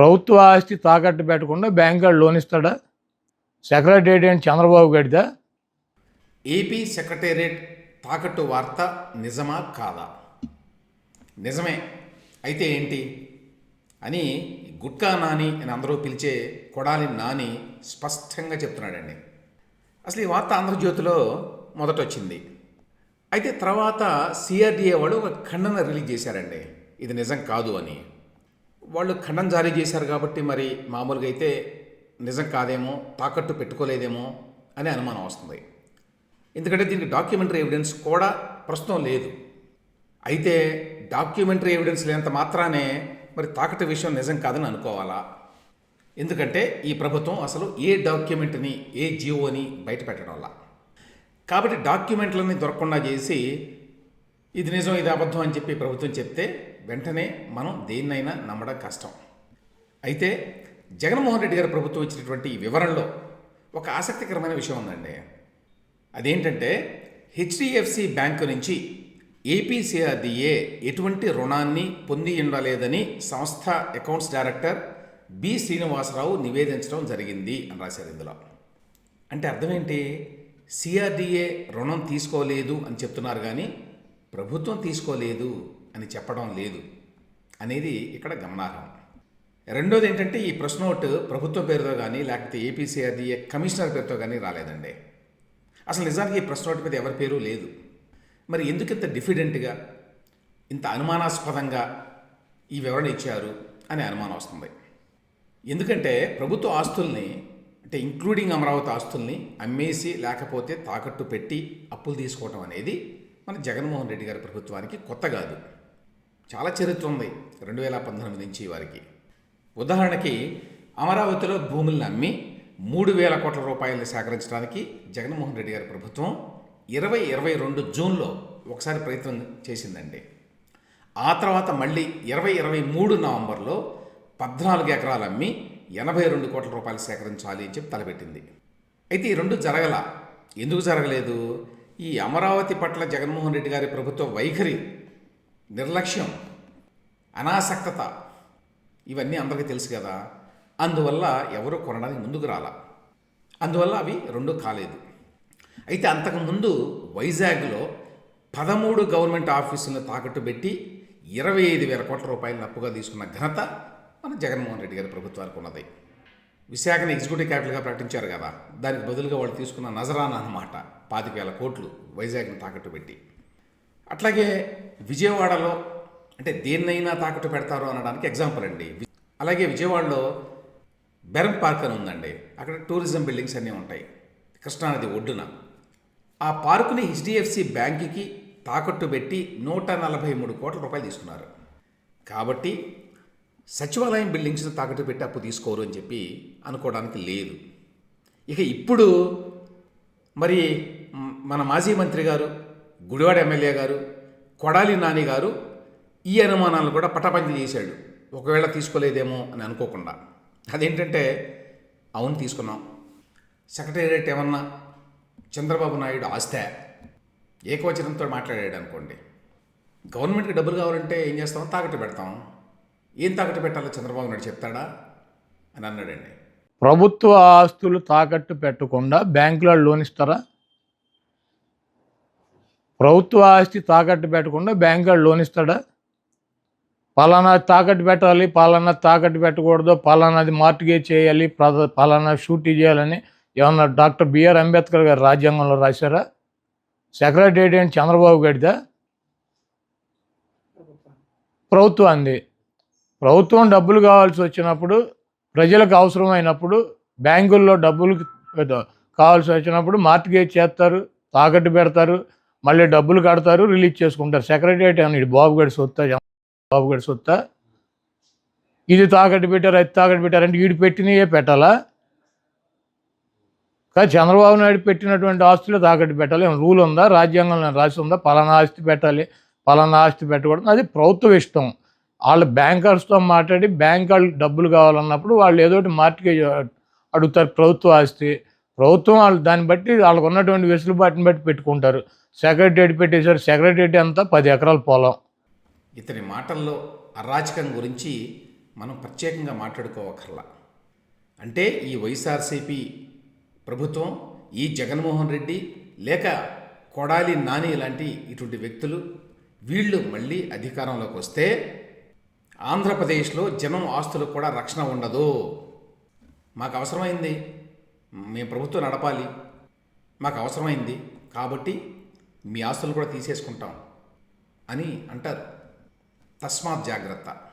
ప్రభుత్వ ఆస్తి తాకట్టు పెట్టకుండా బ్యాంక్ గారు లోన్ ఇస్తాడా? సెక్రటేరియట్ అండ్ చంద్రబాబు గడిదా? ఏపీ సెక్రటేరియట్ తాకట్టు వార్త నిజమా కాదా? నిజమే. అయితే ఏంటి? అని గుట్కా నాని అని అందరూ పిలిచే కొడాలి నాని స్పష్టంగా చెప్తున్నాడండి. అసలు ఈ వార్త ఆంధ్రజ్యోతిలో మొదట వచ్చింది అయితే తర్వాత సిఆర్డిఏ వాళ్ళు ఒక ఖండన రిలీజ్ చేశారండి. ఇది నిజం కాదు అని. వాళ్ళు ఖండం జారీ చేశారు కాబట్టి మరి మామూలుగా అయితే నిజం కాదేమో తాకట్టు పెట్టుకోలేదేమో అని అనుమానం వస్తుంది. ఎందుకంటే దీనికి డాక్యుమెంటరీ ఎవిడెన్స్ కూడా ప్రస్తుతం లేదు. అయితే డాక్యుమెంటరీ ఎవిడెన్స్ లేనంత మాత్రానే మరి తాకట్టు విషయం నిజం కాదని అనుకోవాలా? ఎందుకంటే ఈ ప్రభుత్వం అసలు ఏ డాక్యుమెంట్ని ఏ జియోని బయట పెట్టడం వల్ల కాబట్టి డాక్యుమెంట్లని దొరకకుండా చేసి ఇది నిజం ఇది అబద్ధం అని చెప్పి ప్రభుత్వం చెప్తే వెంటనే మనం దేన్నైనా నమ్మడం కష్టం. అయితే జగన్మోహన్ రెడ్డి గారి ప్రభుత్వం ఇచ్చినటువంటి ఈ వివరణలో ఒక ఆసక్తికరమైన విషయం ఉందండి. అదేంటంటే హెచ్డిఎఫ్సి బ్యాంకు నుంచి ఏపీసీఆర్డీఏ ఎటువంటి రుణాన్ని పొంది ఉండలేదని సంస్థ అకౌంట్స్ డైరెక్టర్ బి శ్రీనివాసరావు నివేదించడం జరిగింది అని రాశారు ఇందులో. అంటే అర్థం ఏంటి? సిఆర్డీఏ రుణం తీసుకోలేదు అని చెప్తున్నారు కానీ ప్రభుత్వం తీసుకోలేదు అని చెప్పడం లేదు అనేది ఇక్కడ గమనార్హం. రెండోది ఏంటంటే ఈ ప్రెస్ నోట్ ప్రభుత్వ పేరుతో కానీ లేకపోతే ఏపీసీఆర్డీఏ కమిషనర్ పేరుతో కానీ రాలేదండి. అసలు నిజానికి ఈ ప్రెస్ నోట్ మీద ఎవరి పేరు లేదు. మరి ఎందుకు ఇంత డిఫిడెంట్గా ఇంత అనుమానాస్పదంగా ఈ వివరణ ఇచ్చారు అనే అనుమానం వస్తుంది. ఎందుకంటే ప్రభుత్వ ఆస్తుల్ని అంటే ఇంక్లూడింగ్ అమరావతి ఆస్తుల్ని అమ్మేసి లేకపోతే తాకట్టు పెట్టి అప్పులు తీసుకోవటం అనేది మన జగన్మోహన్ రెడ్డి గారి ప్రభుత్వానికి కొత్త కాదు. చాలా చరిత్ర ఉంది రెండు వేల పంతొమ్మిది నుంచి వారికి. ఉదాహరణకి అమరావతిలో భూములను అమ్మి మూడు వేల కోట్ల రూపాయలను సేకరించడానికి జగన్మోహన్ రెడ్డి గారి ప్రభుత్వం ఇరవై ఇరవై రెండు జూన్లో ఒకసారి ప్రయత్నం చేసిందండి. ఆ తర్వాత మళ్ళీ ఇరవై ఇరవై మూడు నవంబర్లో పద్నాలుగు ఎకరాలు అమ్మి ఎనభై రెండు కోట్ల రూపాయలు సేకరించాలి అని చెప్పి తలపెట్టింది. అయితే ఈ రెండు జరగల. ఎందుకు జరగలేదు? ఈ అమరావతి పట్ల జగన్మోహన్ రెడ్డి గారి ప్రభుత్వ వైఖరి నిర్లక్ష్యం అనాసక్తత ఇవన్నీ అందరికీ తెలుసు కదా. అందువల్ల ఎవరు కొనడానికి ముందుకు రాల. అందువల్ల అవి రెండు కాలేదు. అయితే అంతకుముందు వైజాగ్లో పదమూడు గవర్నమెంట్ ఆఫీసులను తాకట్టు పెట్టి ఇరవై ఐదు వేల కోట్ల రూపాయలను అప్పుగా తీసుకున్న ఘనత మన జగన్మోహన్ రెడ్డి గారి ప్రభుత్వానికి ఉన్నది. విశాఖని ఎగ్జిక్యూటివ్ క్యాపిటల్గా ప్రకటించారు కదా దానికి బదులుగా వాళ్ళు తీసుకున్న నజరానా అన్నమాట. పాతిక వేల కోట్లు వైజాగ్ని తాకట్టు పెట్టి. అట్లాగే విజయవాడలో అంటే దేన్నైనా తాకట్టు పెడతారు అనడానికి ఎగ్జాంపుల్ అండి. అలాగే విజయవాడలో బెరం పార్క్ అని ఉందండి. అక్కడ టూరిజం బిల్డింగ్స్ అన్నీ ఉంటాయి. కృష్ణానది ఒడ్డున. ఆ పార్కుని హెచ్డిఎఫ్సి బ్యాంకుకి తాకట్టు పెట్టి నూట నలభై మూడు కోట్ల రూపాయలు తీసుకున్నారు. కాబట్టి సచివాలయం బిల్డింగ్స్ని తాకట్టు పెట్టి అప్పు తీసుకోరు అని చెప్పి అనుకోవడానికి లేదు. ఇక ఇప్పుడు మరి మన మాజీ మంత్రి గారు గుడివాడ ఎమ్మెల్యే గారు కొడాలి నాని గారు ఈ అనుమానాలను కూడా పటాపంచలు చేశాడు. ఒకవేళ తీసుకోలేదేమో అని అనుకోకుండా. అదేంటంటే అవును తీసుకున్నాం. సెక్రటేరియట్ ఏమన్నా చంద్రబాబు నాయుడు ఆస్తే ఏకవచనంతో మాట్లాడాడు అనుకోండి. గవర్నమెంట్కి డబ్బులు కావాలంటే ఏం చేస్తాం? తాకట్టు పెడతాం. ఏం తాకట్టు పెట్టాలో చంద్రబాబు నాయుడు చెప్తాడా? అని అన్నాడండి. ప్రభుత్వ ఆస్తులు తాకట్టు పెట్టకుండా బ్యాంకులో లోన్ ఇస్తారా? ప్రభుత్వ ఆస్తి తాకట్టు పెట్టకుండా బ్యాంకులో లోన్ ఇస్తాడా? పలానా తాకట్టు పెట్టాలి పలానా తాకట్టు పెట్టకూడదు పలానాది మార్టిగేజ్ చేయాలి పలానా షూటీ చేయాలని ఏమన్నా డాక్టర్ బిఆర్ అంబేద్కర్ గారు రాజ్యాంగంలో రాశారా? సెక్రటేరియట్ చంద్రబాబు గడిదా ప్రభుత్వాన్ని. ప్రభుత్వం డబ్బులు కావాల్సి వచ్చినప్పుడు ప్రజలకు అవసరమైనప్పుడు బ్యాంకుల్లో డబ్బులు కావాల్సి వచ్చినప్పుడు మార్టిగేజ్ చేస్తారు తాకట్టు పెడతారు మళ్ళీ డబ్బులు కడతారు రిలీజ్ చేసుకుంటారు. సెక్రటరియట్ అని ఇది బాబు గడి బాబుగడి బాబు గడి సొత్తా. ఇది తాకట్టు పెట్టారు అది తాకట్టు పెట్టారు అంటే వీడు పెట్టినయే పెట్టాలా? కానీ చంద్రబాబు నాయుడు పెట్టినటువంటి ఆస్తులు తాకట్టు పెట్టాలి. ఏమైనా రూల్ ఉందా? రాజ్యాంగంలో రాసి ఉందా? పలానా ఆస్తి పెట్టాలి పలానా ఆస్తి పెట్టకూడదు. అది ప్రభుత్వ ఇష్టం. వాళ్ళ బ్యాంకర్స్తో మాట్లాడి బ్యాంక్ వాళ్ళు డబ్బులు కావాలన్నప్పుడు వాళ్ళు ఏదో ఒకటి మార్టిగేజ్ అడుగుతారు ప్రభుత్వ ఆస్తి. ప్రభుత్వం వాళ్ళు దాన్ని బట్టి వాళ్ళకు ఉన్నటువంటి వెసులుబాటుని బట్టి పెట్టుకుంటారు. సెక్రటరీ పెట్టేశారు. సెక్రటరీ అంతా పది ఎకరాల పొలం. ఇతని మాటల్లో అరాచకం గురించి మనం ప్రత్యేకంగా మాట్లాడుకోవక్కర్లా. అంటే ఈ వైఎస్ఆర్సీపీ ప్రభుత్వం ఈ జగన్మోహన్ రెడ్డి లేక కొడాలి నాని లాంటి ఇటువంటి వ్యక్తులు వీళ్ళు మళ్ళీ అధికారంలోకి వస్తే ఆంధ్రప్రదేశ్లో జనం ఆస్తులకు కూడా రక్షణ ఉండదు. మాకు అవసరమైంది. మేము ప్రభుత్వం నడపాలి. మాకు అవసరమైంది. కాబట్టి మీ ఆస్తులు కూడా తీసేసుకుంటాం అని అంటారు. తస్మాత్ జాగ్రత్త.